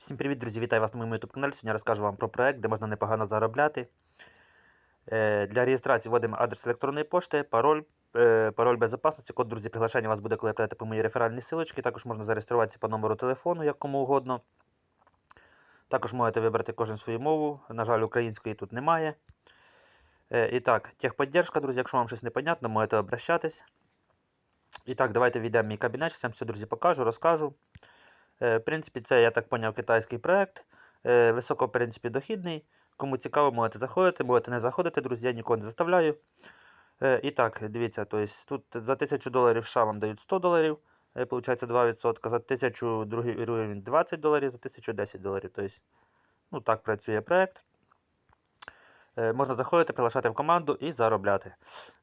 Всім привіт, друзі! Вітаю вас на моєму YouTube каналі. Сьогодні розкажу вам про проект, де можна непогано заробляти. Е, Для реєстрації вводимо адрес електронної пошти, пароль, е, пароль безпечності, код друзі, приглашення вас буде, коли прийдете по моїй реферальній силочці. Також можна зареєструватися по номеру телефону, як кому угодно. Також можете вибрати кожен свою мову. На жаль, української тут немає. Е, І так, техподдержка, друзі, якщо вам щось непонятно, можете обращатись. І так, давайте війдемо в мій кабінет, зараз все, друзі, покажу, розкажу. Е, В принципі, це, я так поняв, китайський проект. Е, Високо, в принципі, дохідний. Кому цікаво, можете заходити, можете не заходити, друзі, я нікого не заставляю. Е, І так, дивіться, то есть, тут за 1000 доларів США вам дають 100 доларів, получається 2%, за 1000 другий рівень 20 доларів, за 1000 10 доларів. Тобто, ну, так працює проект. Можна заходити, приглашати в команду і заробляти.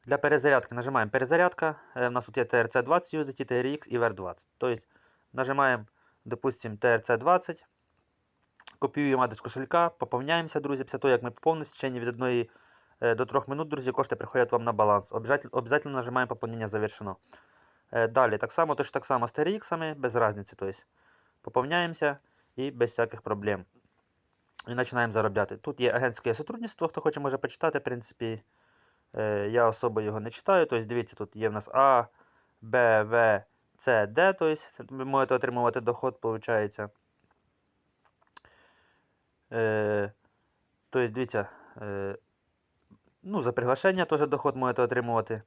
Для перезарядки нажимаємо перезарядка. У нас тут є TRC20 USDT, TRX і VR20. Тобто, нажимаємо допустим, TRC20. Копіюємо адрес кошелька, поповняємося, друзі. Після того, як ми поповнилися, в течение від 1 до 3 минут, друзі, кошти приходять вам на баланс. Обязательно, обязательно нажимаємо поповнення завершено. Е, Далі, так само, точно так само з TRX, без різниці. Тобто, поповняємося і без всяких проблем. І починаємо заробляти. Тут є агентське сотрудництво, хто хоче, може почитати. В принципі, е, я особо його не читаю. Тобто, дивіться, тут є в нас А, Б, В, С, Д. Тобто, ви можете отримувати доход, виходить. Е, тобто, дивіться, е, ну, за приглашення теж доход можете отримувати.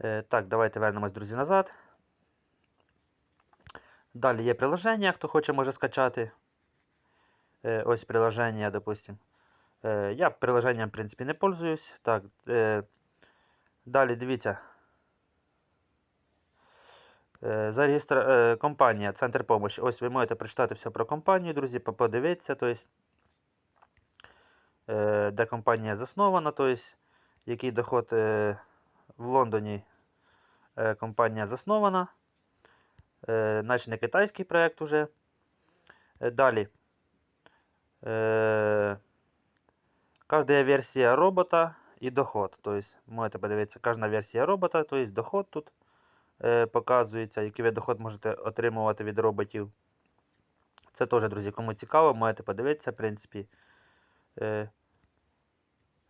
Е, так, давайте вернемось, друзі, назад. Далі є приложення, хто хоче, може скачати. Е, ось приложення, допустим. Е, я приложенням, в принципі, не пользуюсь. Так, е, далі дивіться. Е, Зареєстра... е, Компанія, Центр помощі. Ось ви можете прочитати все про компанію, друзі, по- подивитися, тобто, е, де компанія заснована, тобто, який доход в Лондоні компанія заснована. Е, Значить, не китайський проєкт уже. Далі. Кожна версія робота і доход. Тобто, можете подивитися, кожна версія робота, тобто доход тут показується, який ви доход можете отримувати від роботів. Це теж, друзі, кому цікаво, можете подивитися, в принципі. Е,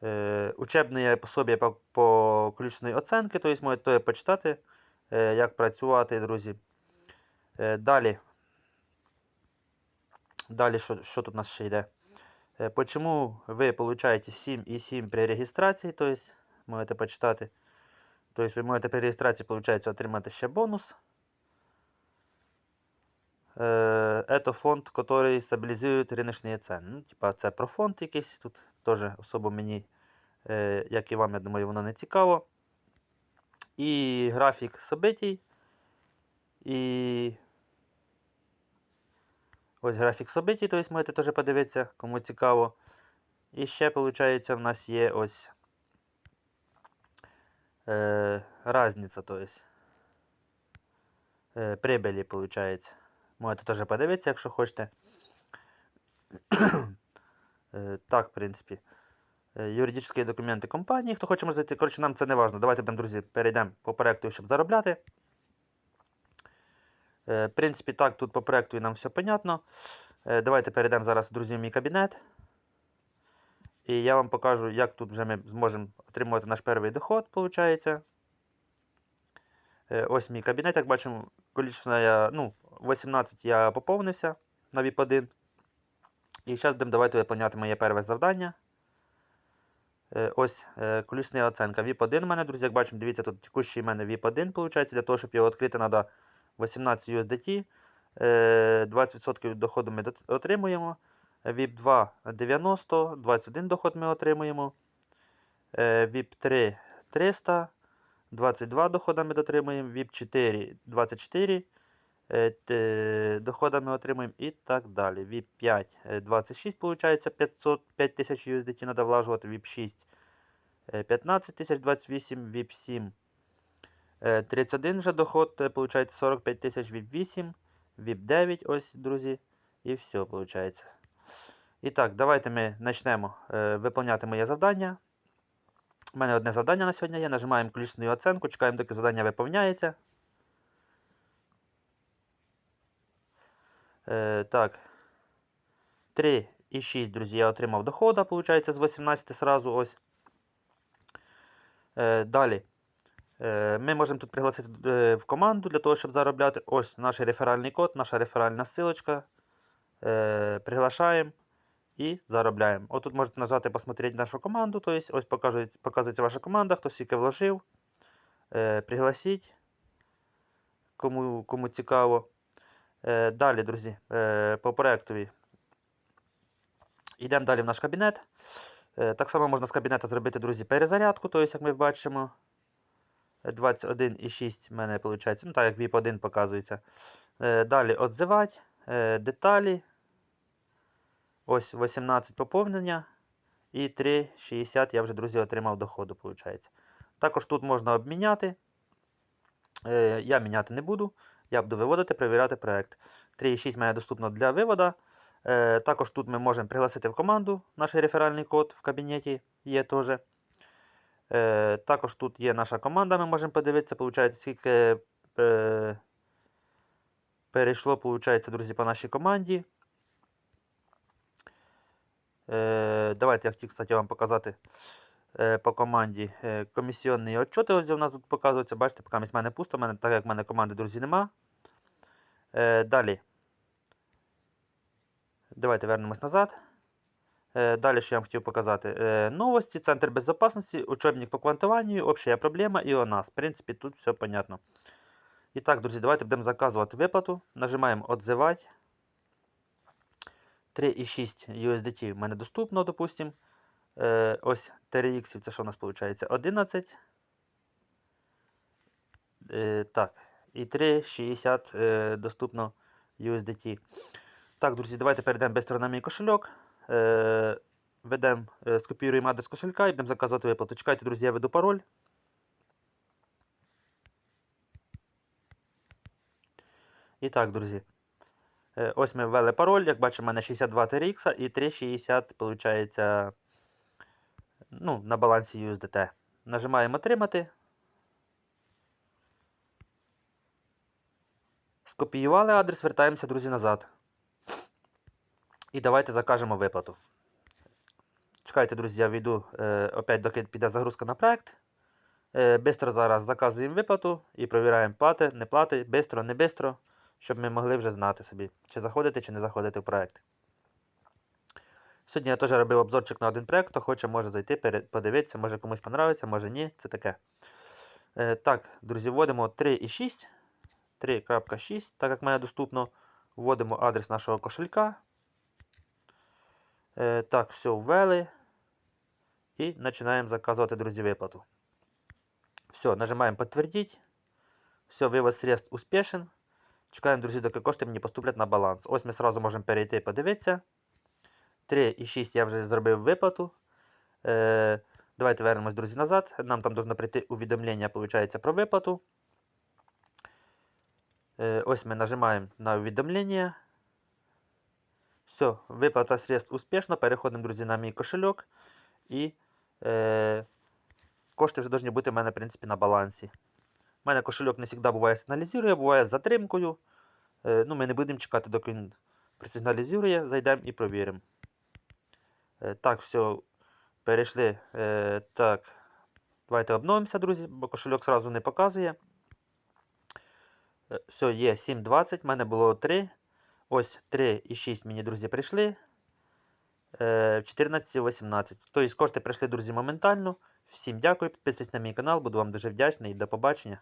е, учебне пособие по, по ключної оценки, тобто можете почитати, е, як працювати, друзі. Е, далі. Далі, що, що тут у нас ще йде? Е, Почему ви получаєте 7,7 при реєстрації, тобто можете почитати. Тобто ви можете при реєстрації, виходить, отримати ще бонус. Е, Это фонд, який стабілізує риночні ціни. Ну, типа, це про фонд якийсь. Тут теж особо мені, е, як і вам, я думаю, воно не цікаво. І графік событий. І ось графік событий, тобто можете теж подивитися, кому цікаво. І ще, виходить, в нас є ось е, разниця, тобто е, прибилі, виходить. Можете теж подивитися, якщо хочете. Е, так, в принципі. Е, Юридичні документи компанії. Хто хоче зайти. Коротше, нам це не важливо. Давайте будемо, друзі, перейдемо по проекту, щоб заробляти. Е, В принципі, так, тут по проекту і нам все понятно. Давайте перейдемо зараз, друзі, в мій кабінет. І я вам покажу, як тут вже ми зможемо отримувати наш перший доход, виходить. Ось мій кабінет, як бачимо, я, ну, 18 я поповнився на VIP1. І зараз будемо давайте виповняти моє перше завдання. Е, Ось е, колісна оценка. VIP1 у мене, друзі, як бачимо, дивіться, тут текущий у мене VIP1, виходить. Для того, щоб його відкрити, треба 18 USDT. Е, 20% доходу ми дот- отримуємо. VIP2 90, 21 доход ми отримуємо. Е, VIP3 300, 22 дохода ми дотримуємо. VIP4 24 е, дохода ми отримуємо і так далі. VIP5 е, 26, виходить, 500, 5000 USDT треба влажувати. VIP6 е, 15 тисяч 28, VIP7 е, 31 вже доход, виходить 45 тисяч VIP8, VIP9, ось, друзі, і все, виходить. І так, давайте ми почнемо е, виконувати моє завдання. У мене одне завдання на сьогодні є. Нажимаємо ключну оценку, чекаємо, доки завдання виповняється. Е, так. 3,6, друзі, я отримав дохода, виходить, з 18 сразу ось. Е, далі. Е, ми можемо тут пригласити е, в команду для того, щоб заробляти. Ось наш реферальний код, наша реферальна ссылочка. Е, приглашаємо і заробляємо. Отут можете нажати посмотрети нашу команду. Тобто, ось показується, показується ваша команда, хто скільки вложив. Е, пригласіть, кому, кому цікаво. Е, далі, друзі, е, по проектові. Йдемо далі в наш кабінет. Е, так само можна з кабінету зробити, друзі, перезарядку, тобто, як ми бачимо. 21,6 в мене виходить. Ну, так як VIP 1 показується. Е, далі отзивати, е, деталі. Ось 18 поповнення. І 3,60 я вже, друзі, отримав доходу, виходить. Також тут можна обміняти. Е, я міняти не буду. Я буду виводити, перевіряти проект. 3,6 має доступно для вивода. Е, також тут ми можемо пригласити в команду наш реферальний код в кабінеті є теж. Е, також тут є наша команда, ми можемо подивитися, виходить, скільки е, перейшло, виходить, друзі, по нашій команді. Е, давайте я хотів, кстати, вам показати е, по команді е, комісіонні отчоти. Ось у нас тут показується. Бачите, поки в мене пусто, мене, так як в мене команди, друзі, нема. Е, далі. Давайте вернемось назад. Е, Далі, що я вам хотів показати. Е, Новості, Центр безопасности, учебник по квантуванню, общая проблема і у нас. В принципі, тут все понятно. І так, друзі, давайте будемо заказувати виплату. Нажимаємо «Отзивати». 3,6 USDT в мене доступно, допустимо. Е, ось TRX, це що у нас виходить? 11. Е, так, і 3,60 е, доступно USDT. Так, друзі, давайте перейдемо швидко на мій кошельок. Е, ведемо, е, скопіюємо адрес кошелька і будемо заказувати виплату. Чекайте, друзі, я веду пароль. І так, друзі. Е, ось ми ввели пароль. Як бачимо, в мене 62 TRX і 3,60, виходить, ну, на балансі USDT. Нажимаємо отримати. Скопіювали адрес, вертаємося, друзі, назад. І давайте закажемо виплату. Чекайте, друзі, я війду е, опять, доки піде загрузка на проект. Е, бистро зараз заказуємо виплату і провіряємо плати, не плати, бистро, не бистро, щоб ми могли вже знати собі, чи заходити, чи не заходити в проект. Сьогодні я теж робив обзорчик на один проект, хто хоче, може зайти, подивитися, може комусь понравиться, може ні, це таке. Е, так, друзі, вводимо 3,6. 3.6, так як має доступно. Вводимо адрес нашого кошелька. Е, так, все ввели. І починаємо заказувати, друзі, виплату. Все, нажимаємо підтвердити. Все, вивод средств успішен. Чекаємо, друзі, доки кошти мені поступлять на баланс. Ось ми сразу можемо перейти і подивитися. 3,6 я вже зробив виплату. Е, давайте вернемось, друзі, назад. Нам там должно прийти увідомлення, виходить, про виплату. Е, ось ми нажимаємо на увідомлення. Все, виплата средств успішна. Переходимо, друзі, на мій кошельок. І е, кошти вже повинні бути в мене, в принципі, на балансі. У мене кошельок не завжди буває сигналізує, буває з затримкою. Е, ну, ми не будемо чекати, доки він присигналізує. Зайдемо і провіримо. Е, так, все, перейшли. Е, так, давайте обновимося, друзі, бо кошельок одразу не показує. Все, є 7.20, в мене було 3. Ось 3 і 6 мені, друзі, прийшли. Е, 14.18. Тобто кошти прийшли, друзі, моментально. Всім дякую, підписуйтесь на мій канал, буду вам дуже вдячний і до побачення.